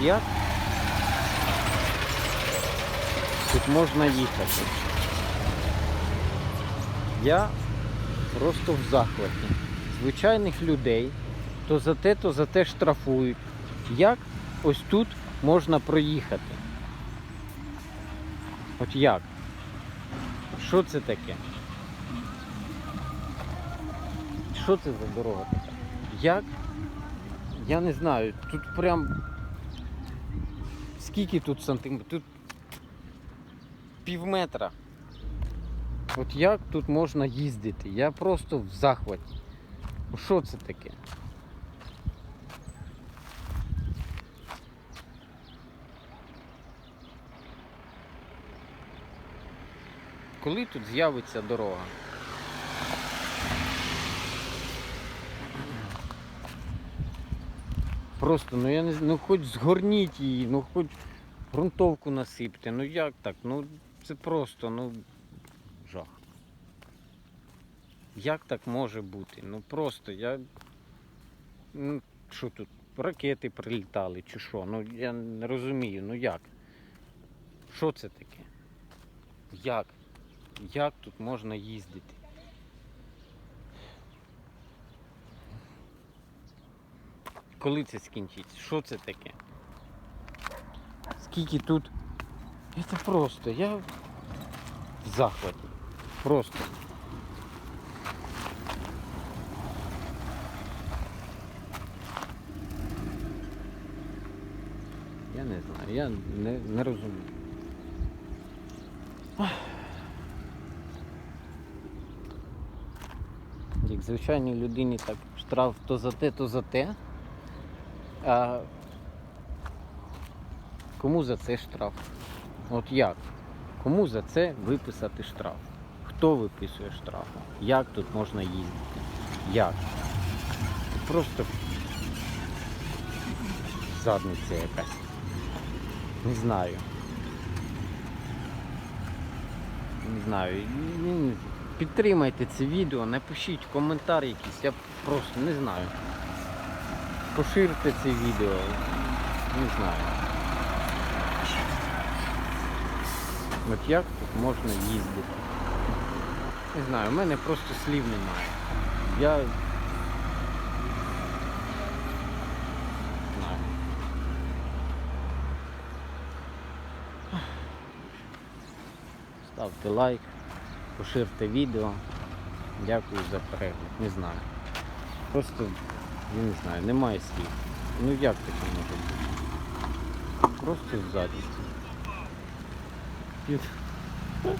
як тут можна їхати. Я просто в захваті. Звичайних людей то за те, то за те штрафують. Як ось тут можна проїхати? От як? Що це таке? Що це за дорога така? Як? Я не знаю. Тут прям. Скільки тут сантиметрів? Тут пів метра. От як тут можна їздити? Я просто в захваті. Що це таке? Коли тут з'явиться дорога? Просто, ну я не ну хоч згорніть її, ну хоч ґрунтовку насипте. Ну як так? Ну це просто, ну жах. Як так може бути? Ну просто я. Ну, що тут? Ракети прилітали чи що? Ну я не розумію, ну як? Що це таке? Як? Як тут можна їздити? Коли це скінчиться? Що це таке? Скільки тут? Це просто, я в захваті. Просто. Я не знаю, я не, не розумію. Як звичайній людині так штраф то за те, то за те. А кому за це штраф? От як? Кому за це виписати штраф? Хто виписує штраф? Як тут можна їздити? Як? Просто задниця якась. Не знаю. Не знаю. Підтримайте це відео, напишіть коментар якийсь, я просто не знаю. Поширте це відео. Не знаю. От як тут можна їздити? Не знаю, у мене просто слів немає. Я. Ставте лайк, поширте відео. Дякую за перегляд. Не знаю. Просто, я не знаю, немає слів. Ну як таке може бути? Просто в. Під...